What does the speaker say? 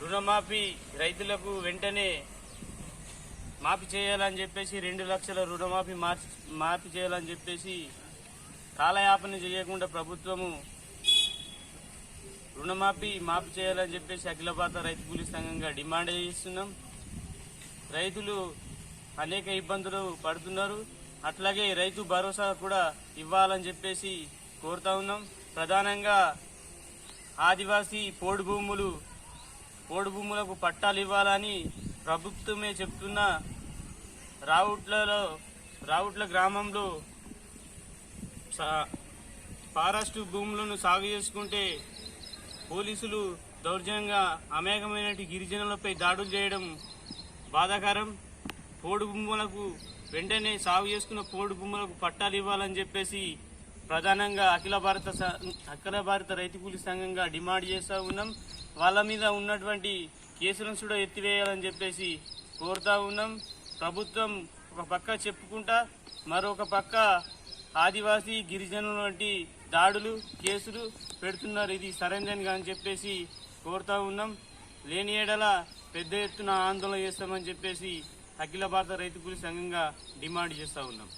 రుణమాఫీ రైతులకు వెంటనే మాఫీ చేయాలని చెప్పేసి రెండు లక్షల రుణమాఫీ మార్చి మాఫీ చేయాలని చెప్పేసి కాలయాపన చేయకుండా ప్రభుత్వము రుణమాఫీ మాఫీ చేయాలని చెప్పేసి అఖిల భారత రైతు కూలీ సంఘంగా డిమాండ్ చేస్తున్నాం. రైతులు అనేక ఇబ్బందులు పడుతున్నారు. అట్లాగే రైతు భరోసా కూడా ఇవ్వాలని చెప్పేసి కోరుతా ఉన్నాం. ప్రధానంగా ఆదివాసీ పోడు భూములు పోడు భూములకు పట్టాలు ఇవ్వాలని ప్రభుత్వమే చెప్తున్న రావుట్లలో రావుట్ల గ్రామంలో సా- ఫారెస్ట్ భూములను సాగు చేసుకుంటే పోలీసులు దౌర్జన్యంగా అమేకమైన గిరిజనులపై దాడులు చేయడం బాధాకరం. పోడు భూములకు వెంటనే సాగు చేసుకున్న పోడు భూములకు పట్టాలు ఇవ్వాలని చెప్పేసి ప్రధానంగా అఖిల భారత అఖిల భారత రైతు కూలి సంఘంగా డిమాండ్ చేస్తూ ఉన్నాం. వాళ్ళ మీద ఉన్నటువంటి కేసులను కూడా ఎత్తివేయాలని చెప్పేసి కోరుతా ఉన్నాం. ప్రభుత్వం ఒక పక్క చెప్పుకుంటా మరొక పక్క ఆదివాసీ గిరిజనుల వంటి దాడులు కేసులు పెడుతున్నారు. ఇది సరైనదని అని చెప్పేసి కోరుతా ఉన్నాం. లేని ఏడల పెద్ద ఎత్తున ఆందోళన చేస్తామని చెప్పేసి అఖిల భారత రైతు సంఘంగా డిమాండ్ చేస్తూ ఉన్నాం.